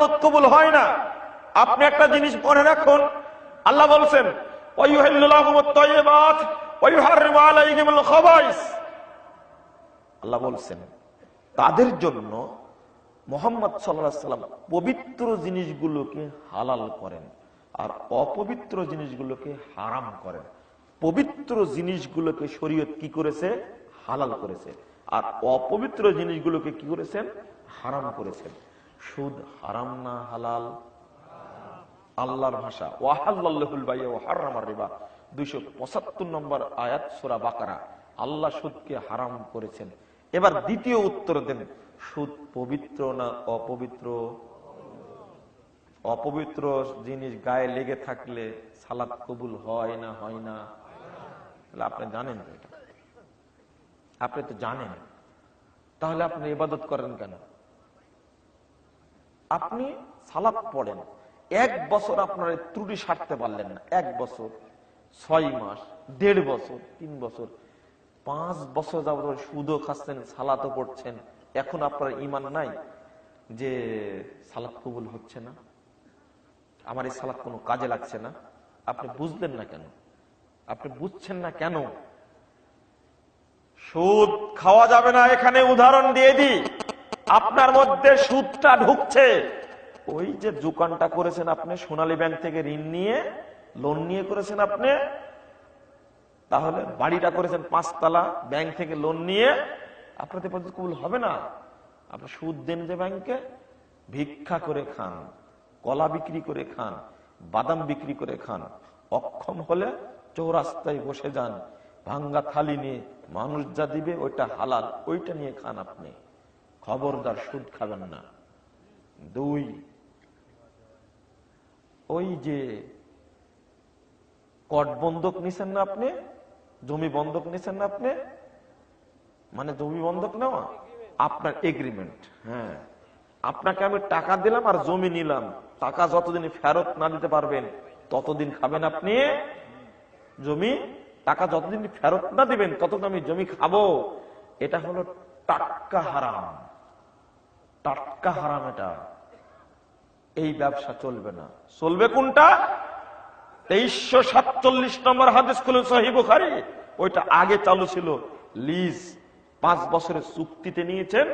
ইবাদত কবুল হয় না। আপনি একটা জিনিস মনে রাখুন। আল্লাহ বলছেন আল্লাহ বলছেন, তাদের জন্য মোহাম্মদ সাল্লাম পবিত্র জিনিসগুলোকে হালাল করেন আর অপবিত্র জিনিসগুলোকে হারাম করেন। পবিত্র জিনিসগুলোকে শরীয়ত কি করেছে? হালাল করেছে। আর অপবিত্র জিনিসগুলোকে কি করেছেন? হারাম করেছেন। সুদ হারাম না হালাল? আল্লাহর ভাষা। ওয়াহাল্লাহুল বাইয়া ও হারামার রিবা। দুইশো পঁচাত্তর নম্বর আয়াত সুরা বাকারা। আল্লাহ সুদকে হারাম করেছেন। এবার দ্বিতীয় উত্তর দেন। সুদ পবিত্র না অপবিত্র? অপবিত্র জিনিস গায়ে লেগে থাকলে সালাদ কবুল হয় না হয় না? তাহলে আপনি জানেন আপনি তো জানেন। তাহলে আপনি ইবাদত করেন কেন? আপনি সালাদ পড়েন। এক বছর আপনার ত্রুটি সারতে পারলেন না। এক বছর, ছয় মাস, দেড় বছর, তিন বছর, পাঁচ বছর যাবত সুদও খাচ্ছেন, সালাতও পড়ছেন। এখন আপনার ইমান নাই যে সালাদ কবুল হচ্ছে না। আমার এই সালাদ কোনো কাজে লাগছে না। আপনি বুঝলেন না কেন? আপনি বুঝছেন না কেন? সুদ খাওয়া যাবে না। এখানে উদাহরণ দিয়ে দিই। আপনার মধ্যে সুদটা ঢুকছে। ওই যে দোকানটা করেছেন আপনি, সোনালী ব্যাংক থেকে ঋণ নিয়ে লোন নিয়ে করেছেন আপনি, তাহলে বাড়িটা করেছেন পাঁচতলা, ব্যাংক থেকে লোন নিয়ে, আপনাদের পদ্ধতি কবুল হবে না? আপনি সুদ দেন যে ব্যাংকে, ভিক্ষা করে খান, কলা বিক্রি করে খান, বাদাম বিক্রি করে খান, অক্ষম হলে চৌরাস্তায় বসে যান, ভাঙ্গা থালি নিয়ে মানুষ যা দিবে ওইটা হালাল, ওইটা নিয়ে খান আপনি। খবরদার সুদ খাবেন না। দুই, ওই যে কট বন্ধক নিছেন না আপনি? জমি বন্ধক নিছেন না আপনি? মানে জমি বন্ধক নেওয়া? আপনার এগ্রিমেন্ট হ্যাঁ। আপনাকে আমি টাকা দিলাম আর জমি নিলাম। টাকা যতদিন ফেরত না দিতে পারবেন, ততদিন খাবেন আপনি। জমি, টাকা যতদিন ফেরত না দিবেন, ততদিন আমি জমি খাব। এটা হলো টাটকা হারাম। টাটকা হারাম এটা। এই ব্যবসা চলবে না। চলবে কোনটা? তেইশশো সাতচল্লিশ নম্বর হাদিস খুলে সহি ওইটা আগে চালু ছিল। লিজ পাঁচ বছরের চুক্তিতে নিয়েছেন।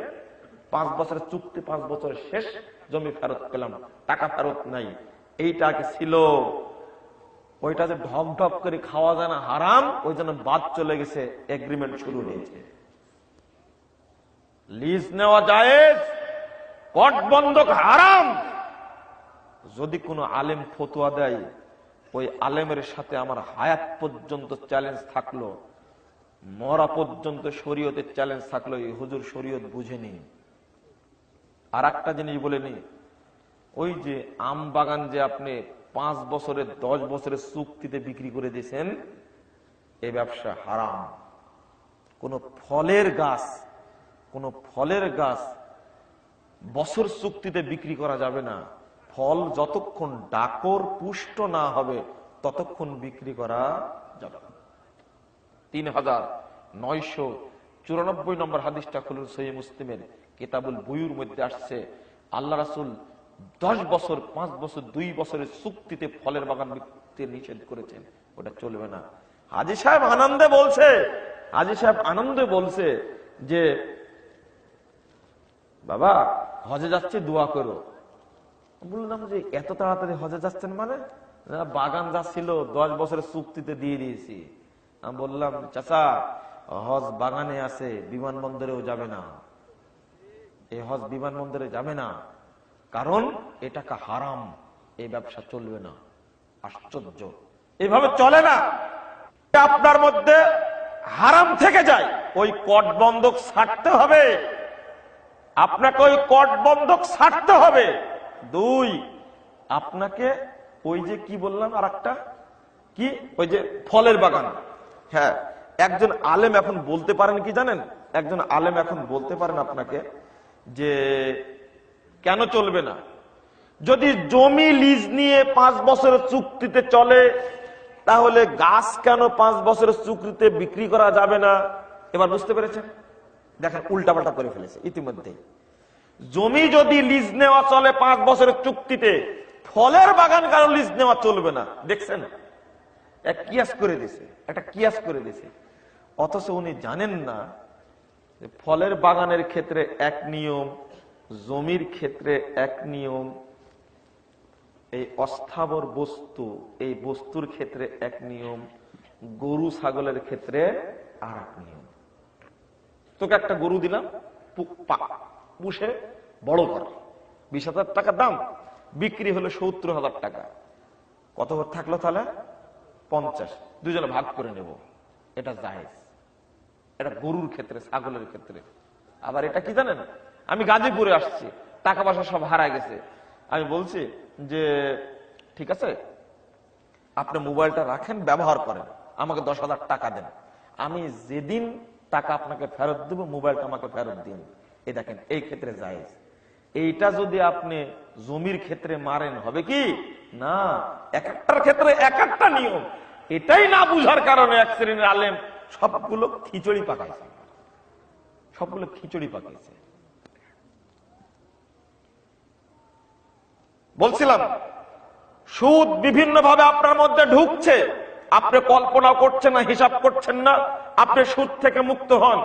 পাঁচ বছরের চুক্তি পাঁচ বছরের শেষ, জমি ফেরত পেলাম। টাকা ফেরত নাই। এইটা আগে ছিল। ওইটা যে ঢক ঢক করে খাওয়া যায় না, হারাম, ওই জন্য বাদ চলে গেছে। এগ্রিমেন্ট শুরু হয়েছে। লিজ নেওয়া যায় কট বন্ধক হারাম। যদি কোনো আলেম ফতুয়া দেয়, ওই আলেমের সাথে আমার হায়াত পর্যন্ত চ্যালেঞ্জ থাকল, মরা পর্যন্ত শরীয়তের চ্যালেঞ্জ থাকল, এই হুজুর শরীয়ত বুঝেনি। আর একটা জিনিস বলে নি, ওই যে আম বাগান যে আপনি পাঁচ বছরের দশ বছরের চুক্তিতে বিক্রি করে দিয়েছেন, এ ব্যবসা হারাম। কোন ফলের গাছ, কোন ফলের গাছ বছর চুক্তিতে বিক্রি করা যাবে না। ফল যতক্ষণ ডাকর পুষ্ট না হবে, ততক্ষণ বিক্রি করা যাবে। তিন হাজার নয়শো চুরানব্বই নম্বর হাদিসটা খুলুন সহি মুসলিমের। কিতাবুল বুয়ুর মধ্যে আসছে, আল্লাহ রাসুল দশ বছর, পাঁচ বছর, দুই বছরের চুক্তিতে ফলের বাগান বিক্রিতে নিষেধ করেছেন। ওটা চলবে না। হাজি সাহেব আনন্দে বলছে, হাজি সাহেব আনন্দে বলছে যে, বাবা হজে যাচ্ছে, দোয়া করো। বললাম যে, এত তাড়াতাড়ি হজে যাচ্ছেন মানে? বাগান যাচ্ছিল দশ বছরের চুক্তিতে দিয়ে দিয়েছি। আমি বললাম, চাচা, হজ বাগানে আছে, বিমানবন্দরেও যাবে না। এই হজ বিমানবন্দরে যাবে না। কারণ, এ টাকা হারাম এই ব্যবসা চলবে না। আশ্চর্য। এইভাবে চলে না। আপনার মধ্যে হারাম থেকে যায়। ওই কট বন্ধক ছাড়তে হবে। আপনাকে ওই কট বন্ধক ছাড়তে হবে। দুই, আপনাকে ওই যে কি বললাম আর কি? ওই যে ফলের বাগান। হ্যাঁ একজন আলেম এখন বলতে পারেন কি জানেন? একজন আলেম এখন বলতে পারেন আপনাকে যে কেন চলবে না? যদি জমি লিজ নিয়ে পাঁচ বছরের চুক্তিতে চলে, তাহলে গাছ কেন পাঁচ বছরের চুক্তিতে বিক্রি করা যাবে না? এবার বুঝতে পেরেছেন? দেখেন উল্টাপাল্টা করে ফেলেছে ইতিমধ্যে। জমি যদি লিজ নেওয়া চলে পাঁচ বছরের চুক্তিতে, ফলের বাগান কারও লিজ নেওয়া চলবে না। দেখছেন? এক কিয়াস করে দিছে একটা কিয়াস করে দিছে অথচ উনি জানেন না ফলের বাগানের ক্ষেত্রে এক নিয়ম, জমির ক্ষেত্রে এক নিয়ম। এই অস্থাবর বস্তু, এই বস্তুর ক্ষেত্রে এক নিয়ম, গরু, ছাগলের ক্ষেত্রে আর এক নিয়ম। তোকে একটা গরু দিলাম পুষে বড় কর। বিশ হাজার টাকা দাম, বিক্রি হলো সত্তর হাজার টাকা। কত থাকল তাহলে? পঞ্চাশ। দুজনে ভাগ করে নেব। এটা জায়েজ। এটা গরুর ক্ষেত্রে, ছাগলের ক্ষেত্রে। আবার এটা কি জানেন? আমি গাজীপুরে আসছি, টাকা পয়সা সব হারা গেছে। আমি বলছি যে, ঠিক আছে, আপনি মোবাইলটা রাখেন, ব্যবহার করেন। আমাকে দশ হাজার টাকা দেন। আমি যেদিন টাকা আপনাকে ফেরত দেবো, মোবাইলটা আমাকে ফেরত দিন। এই দেখেন, এই ক্ষেত্রে জায়েজ। এইটা যদি আপনি জমির ক্ষেত্রে মারেন, হবে কি? না, এক একটার ক্ষেত্রে এক একটা নিয়ম। এটাই না বুঝার কারণে এক শ্রেণির আলেম সবগুলো খিচুড়ি পাকাইছে। সবগুলো খিচুড়ি পাকাইছে। বলছিলাম, সুদ বিভিন্ন ভাবে আপনার মধ্যে ঢুকছে। আপনি কল্পনা করছেন না হিসাব করছেন না। আপনি সুদ থেকে মুক্ত হন।